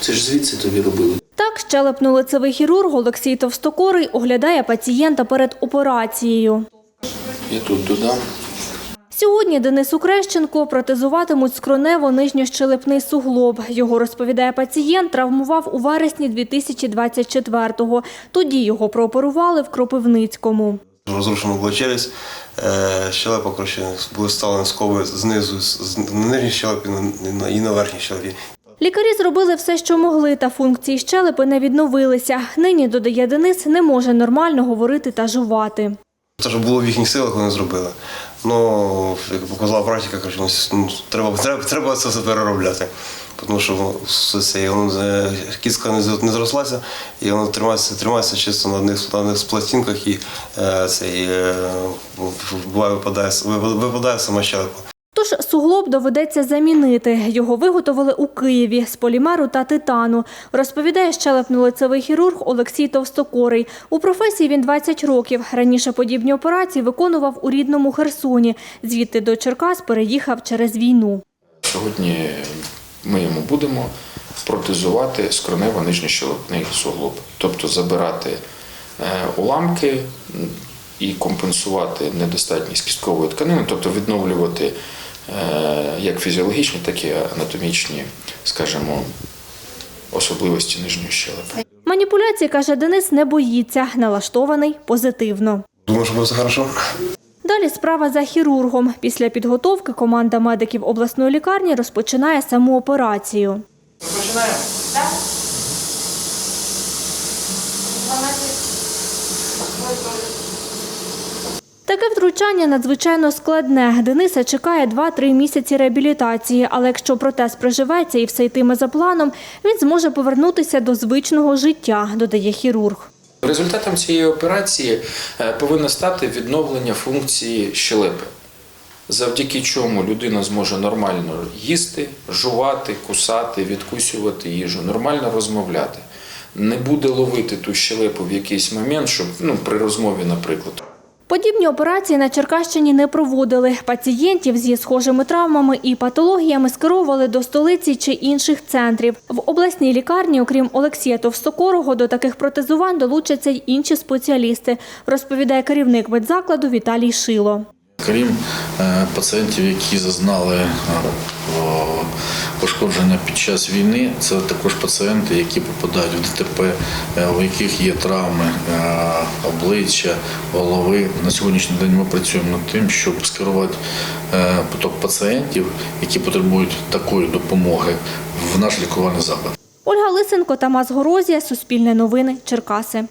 Це ж звідси тобі робили. Так, щелепно-лицевий хірург Олексій Товстокорий оглядає пацієнта перед операцією. Я тут додам. Сьогодні Денису Крещенко протезуватимуть скронево-нижньощелепний суглоб. Його, розповідає пацієнт, травмував у вересні 2024-го. Тоді його прооперували в Кропивницькому. Розрушена була челюсть, е, щелепа коротше, були вставлені скоби знизу, на нижній щелепі і на верхній щелепі. Лікарі зробили все, що могли, та функції щелепи не відновилися. Нині, додає Денис, не може нормально говорити та жувати. Це що було в їхніх силах, вони зробили. Ну, як показала практика, кажу, ну, треба, треба, треба це все переробляти. Тому що ну, це, воно, е, кістка не, зрослася, і воно тримається, тримається чисто на одних, на одних пластинках і е, цей, е, буває, випадає, випадає сама щелепа. Тож суглоб доведеться замінити. Його виготовили у Києві з полімеру та титану, розповідає щелепно-лицевий хірург Олексій Товстокорий. У професії він 20 років. Раніше подібні операції виконував у рідному Херсоні. Звідти до Черкас переїхав через війну. Сьогодні ми йому будемо протезувати скронево нижньощелепний суглоб, тобто забирати е, уламки і компенсувати недостатність кісткової тканини, тобто відновлювати як фізіологічні, так і анатомічні, скажімо, особливості нижньої щелепи. Маніпуляції, каже Денис, не боїться, налаштований позитивно. Думаю, що буде все хорошо. Далі справа за хірургом. Після підготовки команда медиків обласної лікарні розпочинає саму операцію. Таке втручання надзвичайно складне. Дениса чекає 2-3 місяці реабілітації, але якщо протез приживеться і все йтиме за планом, він зможе повернутися до звичного життя, додає хірург. Результатом цієї операції е, повинно стати відновлення функції щелепи, завдяки чому людина зможе нормально їсти, жувати, кусати, відкусювати їжу, нормально розмовляти. Не буде ловити ту щелепу в якийсь момент, щоб ну, при розмові, наприклад. Подібні операції на Черкащині не проводили. Пацієнтів зі схожими травмами і патологіями скеровували до столиці чи інших центрів. В обласній лікарні, окрім Олексія Товстокорого, до таких протезувань долучаться й інші спеціалісти, розповідає керівник медзакладу Віталій Шило. Крім е, пацієнтів, які зазнали пошкодження під час війни, це також пацієнти, які попадають в ДТП, е, у яких є травми е, обличчя, голови. На сьогоднішній день ми працюємо над тим, щоб скерувати е, поток пацієнтів, які потребують такої допомоги в наш лікувальний заклад. Ольга Лисенко, Тамас Горозія, Суспільне новини, Черкаси.